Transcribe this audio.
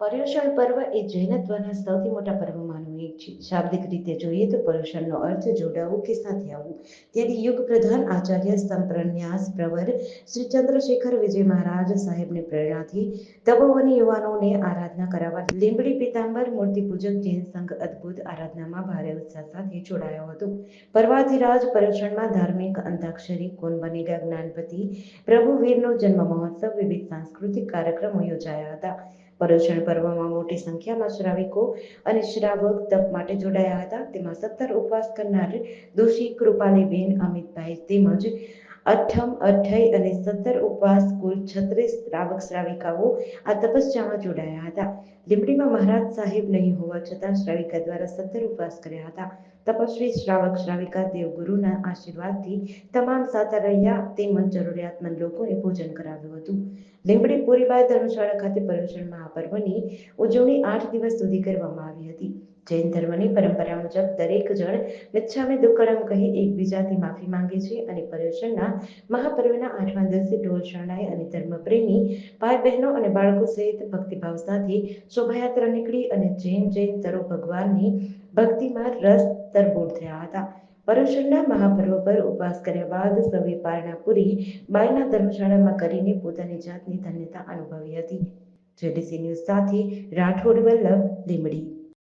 પર્યુષણ પર્વ એ જૈનત્વના સૌથી મોટા પર્વમાંનું એક છે. શાબ્દિક રીતે જોઈએ તો પર્યુષણનો અર્થ જોડાવું કે સાથે આવવું? ત્યારે યુગ પ્રધાન આચાર્ય સંપ્રન્યાસ પ્રવર શ્રી ચંદ્રશેખર વિજય મહારાજ સાહેબની પ્રેરણાથી તપોવની યુવાનોને આરાધના કરાવવા લીંબડી પીતાંબર મૂર્તિ પૂજક જૈન સંઘ અદ્ભુત આરાધનામાં ભારે ઉત્સાહ સાથે જોડાયો હતો. પર્વાધિરાજ પર્યુષણમાં ધાર્મિક અંતાક્ષરી, કોન બનેગા જ્ઞાનપતિ, પ્રભુ વીરનો જન્મ મહોત્સવ વિવિધ સાંસ્કૃતિક કાર્યક્રમો યોજાયા હતા. પર્યુષણ પર્વમાં મોટી સંખ્યામાં શ્રાવિકો અને શ્રાવક તપ માટે જોડાયા હતા. તેમાં સત્તર ઉપવાસ કરનાર દોષી કૃપાલીબેન અમિતભાઈ તેમજ અઠમ અઠ્ઠાઈ અને સત્તર ઉપવાસ કુલ છત્રીસ શ્રાવક શ્રાવિકાઓ આ તપસ્યામાં જોડાયા હતા. લીંબડીમાં મહારાજ સાહેબ નહીં હોવા છતાં શ્રાવિકા દ્વારા સત્તર ઉપવાસ કર્યા હતા. તપસ્વી શ્રાવક શ્રાવિકા દેવગુરુના આશીર્વાદથી તમામ સાતા રહ્યા તેમજ જરૂરિયાતમંદ લોકોને ભોજન કરાવ્યું હતું. લીંબડી પુરીબાઈ ધર્મશાળા ખાતે પર્યુષણ મહાપર્વની ઉજવણી આઠ દિવસ સુધી કરવામાં આવી હતી. જૈન ધર્મની પરંપરા મુજબ દરેક જણ મિચ્છામી દુક્કડમ કહી એકબીજાથી માફી માંગે છે અને પર્યુષણના મહાપર્વના આઠમા દિવસે ઢોલ શરણાઈ અને ધર્મપ્રેમી ભાઈ બહેનો અને બાળકો સહિત ભક્તિભાવ સાથે શોભાયાત્રા નીકળી અને જૈન જૈન તરો ભગવાનની ભક્તિમાં રસ તરબોળ થયા હતા. પર્યુષણના મહાપર્વ પર ઉપવાસ કર્યા બાદ સૌએ પારણા પૂરી બાયના ધર્મશાળામાં કરીને પોતાની જાતની ધન્યતા અનુભવી હતી. જેડીસી ન્યૂઝ સાથે રાઠોડ વલ્લભ લીમડી